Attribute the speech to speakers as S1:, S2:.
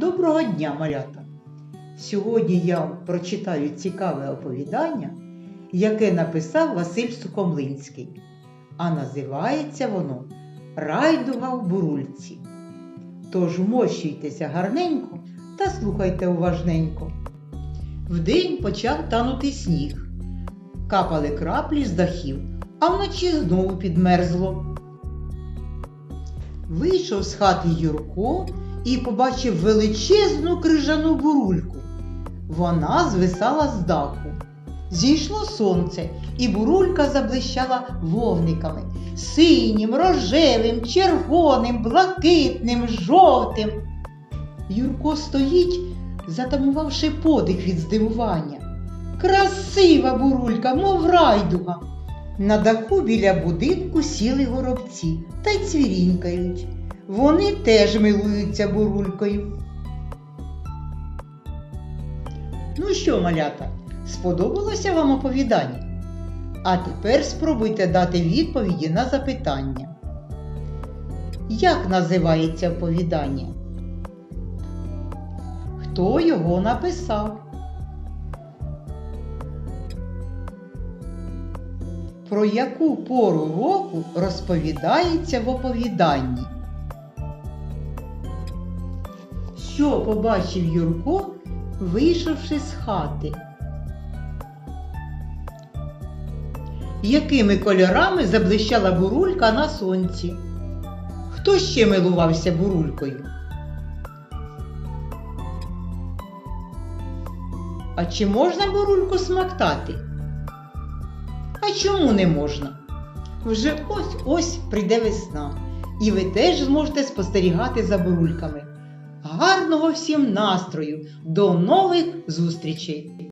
S1: Доброго дня, малята! Сьогодні я прочитаю цікаве оповідання, яке написав Василь Сухомлинський, а називається воно Райдуга в бурульці. Тож мощуйтеся гарненько та слухайте уважненько. Вдень почав танути сніг, капали краплі з дахів, а вночі знову підмерзло. Вийшов з хати Юрко і побачив величезну крижану бурульку. Вона звисала з даху. Зійшло сонце, і бурулька заблищала вогниками синім, рожевим, червоним, блакитним, жовтим. Юрко стоїть, затамувавши подих від здивування. Красива бурулька, мов райдуга. На даху біля будинку сіли горобці та й цвірінькають. Вони теж милуються бурулькою. Ну що, малята, сподобалося вам оповідання? А тепер спробуйте дати відповіді на запитання. Як називається оповідання? Хто його написав? Про яку пору року розповідається в оповіданні? Що побачив Юрко, вийшовши з хати? Якими кольорами заблищала бурулька на сонці? Хто ще милувався бурулькою? А чи можна бурульку смактати? А чому не можна? Вже ось ось прийде весна, і ви теж зможете спостерігати за бурульками. Гарного всім настрою! До нових зустрічей!